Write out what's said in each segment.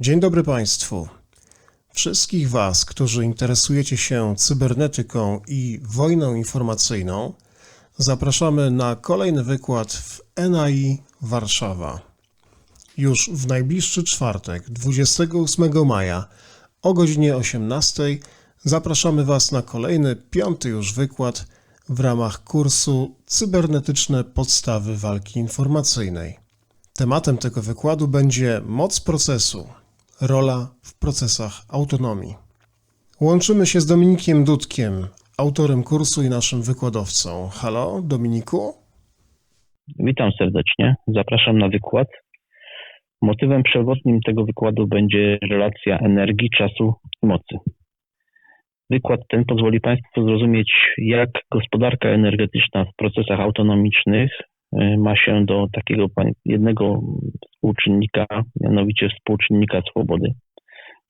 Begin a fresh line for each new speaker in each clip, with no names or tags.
Dzień dobry Państwu. Wszystkich Was, którzy interesujecie się cybernetyką i wojną informacyjną, zapraszamy na kolejny wykład w NAI Warszawa. Już w najbliższy czwartek, 28 maja o godzinie 18 zapraszamy Was na kolejny, piąty już wykład w ramach kursu Cybernetyczne podstawy walki informacyjnej. Tematem tego wykładu będzie moc procesu, rola w procesach autonomii. Łączymy się z Dominikiem Dudkiem, autorem kursu i naszym wykładowcą. Halo, Dominiku?
Witam serdecznie. Zapraszam na wykład. Motywem przewodnim tego wykładu będzie relacja energii, czasu i mocy. Wykład ten pozwoli Państwu zrozumieć, jak gospodarka energetyczna w procesach autonomicznych ma się do takiego jednego współczynnika, mianowicie współczynnika swobody.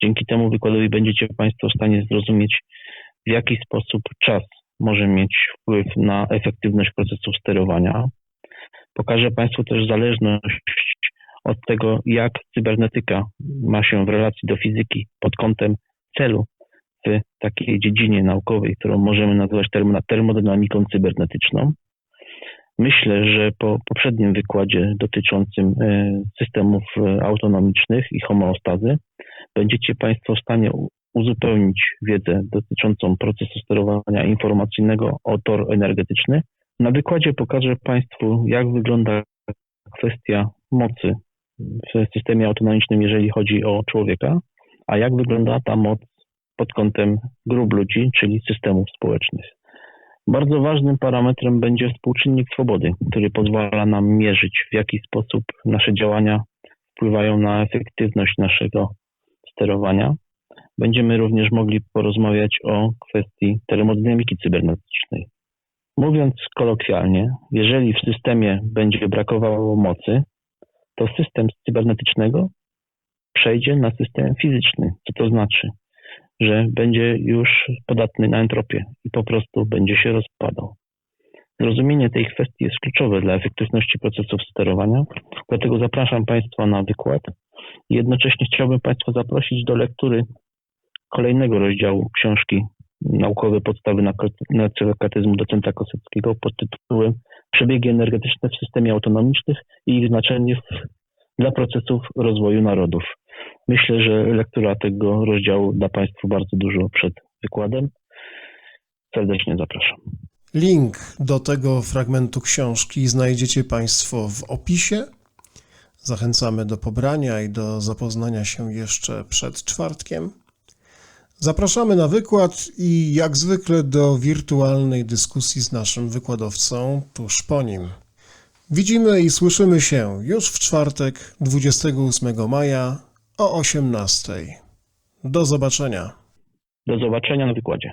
Dzięki temu wykładowi będziecie Państwo w stanie zrozumieć, w jaki sposób czas może mieć wpływ na efektywność procesów sterowania. Pokażę Państwu też zależność od tego, jak cybernetyka ma się w relacji do fizyki pod kątem celu w takiej dziedzinie naukowej, którą możemy nazwać termo- termodynamiką cybernetyczną. Myślę, że po poprzednim wykładzie dotyczącym e, systemów e, autonomicznych i homeostazy będziecie Państwo w stanie uzupełnić wiedzę dotyczącą procesu sterowania informacyjnego o tor energetyczny. Na wykładzie pokażę Państwu, jak wygląda kwestia mocy w systemie autonomicznym, jeżeli chodzi o człowieka, a jak wygląda ta moc pod kątem grup ludzi, czyli systemów społecznych. Bardzo ważnym parametrem będzie współczynnik swobody, który pozwala nam mierzyć, w jaki sposób nasze działania wpływają na efektywność naszego sterowania. Będziemy również mogli porozmawiać o kwestii termodynamiki cybernetycznej. Mówiąc kolokwialnie, jeżeli w systemie będzie brakowało mocy, to system cybernetycznego przejdzie na system fizyczny. Co to znaczy? Że będzie już podatny na entropię i po prostu będzie się rozpadał. Zrozumienie tej kwestii jest kluczowe dla efektywności procesów sterowania, dlatego zapraszam Państwa na wykład. Jednocześnie chciałbym Państwa zaprosić do lektury kolejnego rozdziału książki Naukowe podstawy nacjokatyzmu docenta Koseckiego pod tytułem Przebiegi energetyczne w systemie autonomicznych i ich znaczenie w, dla procesów rozwoju narodów. Myślę, że lektura tego rozdziału da Państwu bardzo dużo przed wykładem. Serdecznie zapraszam.
Link do tego fragmentu książki znajdziecie Państwo w opisie. Zachęcamy do pobrania i do zapoznania się jeszcze przed czwartkiem. Zapraszamy na wykład i jak zwykle do wirtualnej dyskusji z naszym wykładowcą tuż po nim. Widzimy i słyszymy się już w czwartek 28 maja o 18. Do zobaczenia.
Do zobaczenia na wykładzie.